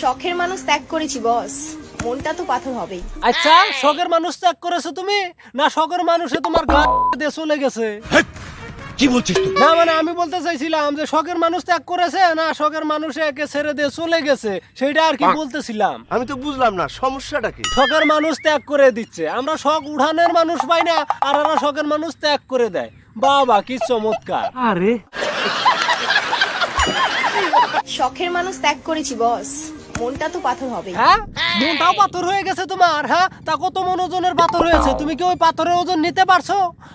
শখের মানুষ ত্যাগ করেছি বস। মনটা তো পাথর হবেই। আচ্ছা শখের মানুষ ত্যাগ করেছ তুমি? না শখের মানুষে তোমার গা দিয়ে চলে গেছে? কি বলছিস তুই? না মানে আমি বলতে চাইছিলাম যে শখের মানুষ ত্যাগ করেছে না শখের মানুষ একে ছেড়ে দিয়ে চলে গেছে? সেটা আর কি বলতেছিলাম। আমি তো বুঝলাম না সমস্যাটা কি? শখের মানুষ ত্যাগ করে দিচ্ছে। আমরা শখ উঠানের মানুষ পাই না আর ওরা শখের মানুষ ত্যাগ করে দেয়। বাবা কি চমৎকার। আরে। শখের মানুষ ত্যাগ করেছি বস। মনটা তো পাথর হবেই হ্যাঁ? মনটাও পাথর হয়ে গেছে তোমার হ্যাঁ? তা কত মন ওজনের পাথর হয়েছে। তুমি কি ওই পাথরের ওজন নিতে পারছ?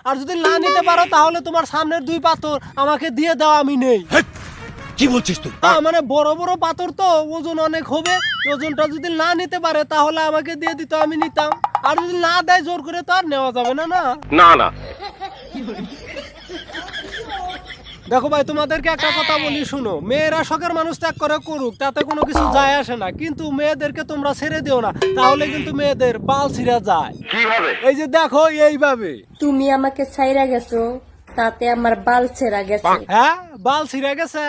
আর যদি না নিতে পারো তাহলে তোমার সামনের দুই পাথর আমাকে দিয়ে দাও আমি নেই। কি বলছিস তুই? হ্যাঁ, মানে বড় বড় পাথর তো ওজন অনেক হবে। ওজনটা যদি না নিতে পারে তাহলে আমাকে দিয়ে দিত আমি নিতাম। আর যদি না দেয় জোর করে তো আর নেওয়া যাবে না না? না না। দেখো ভাই তোমাদেরকে একটা কথা বলি শুনো। মেয়েরা শখের মানুষ ত্যাগ করে করুক তাতে কোনো কিছু যায় আসে না। কিন্তু মেয়েদেরকে তোমরা ছেড়ে দিও না। তাহলে কিন্তু মেয়েদের বাল ছিঁড়া যায়। এই যে দেখো এইভাবে। তুমি আমাকে ছাইরা গেছো তাতে আমার বাল ছেঁড়া গেছে। হ্যাঁ বাল ছিঁড়ে গেছে।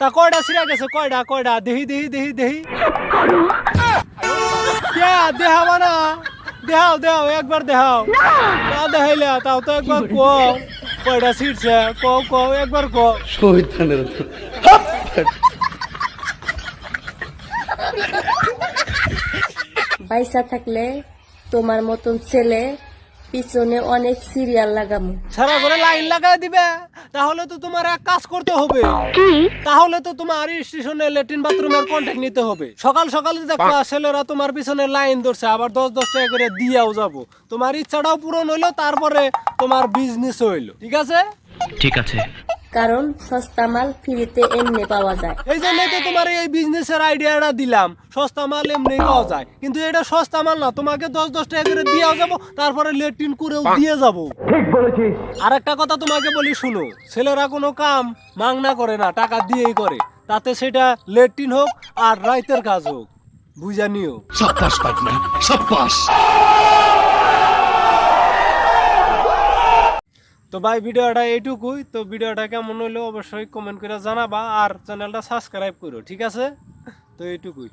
তা কয়টা ছিঁড়ে গেছে? কয়টা কয়টা দেহি দেহি দেহি দেহি। কে? দেহাবা না। দেহাও দেহাও একবার দেহাও না। দেখাইলে তাও তো একবার কো কয়টা ছিটছে কও কো একবার কো বাইসা থাকলে তোমার মতন ছেলে পিছনে অনেক সিরিয়াল লাগামু। সারা করে লাইন লাগাই দিবে। তাহলে তো তোমার এক কাজ করতে হবে। তাহলে তো তোমার স্টেশনে ল্যাট্রিন বাথরুমের কন্ট্যাক্ট নিতে হবে। সকাল সকাল দেখো ছেলেরা তোমার পিছনে লাইন ধরছে আবার দশ দশ টাকা করে দিয়াও যাব। তোমার ইচ্ছাটাও পূরণ হইল তারপরে তোমার বিজনেস হইল। ঠিক আছে? ঠিক আছে। কারণ সস্তা মাল ফ্রিতে এমনি পাওয়া যায়। এই জন্য তো তোমার এই বিজনেসের আইডিয়াটা দিলাম। সস্তা মাল এমনি পাওয়া যায়। কিন্তু এটা সস্তা মাল না তোমাকে দশ দশ টাকা করে দিয়েও যাব তারপরে লেট্রিন করেও দিয়ে যাব। আর একটা কথা তোমাকে বলি শুনো ছেলেরা কোনো কাম মাংনা করে না টাকা দিয়েই করে। তাতে সেটা লেট্রিন হোক আর রাইতের কাজ হোক। বুঝা নিও। সাব্বাস পাটনা সাব্বাস তো ভাই, ভিডিওটা এইটুকুই। তো ভিডিওটা কেমন হইল অবশ্যই কমেন্ট করে জানাবা আর চ্যানেলটা সাবস্ক্রাইব করো, ঠিক আছে? তো এইটুকুই।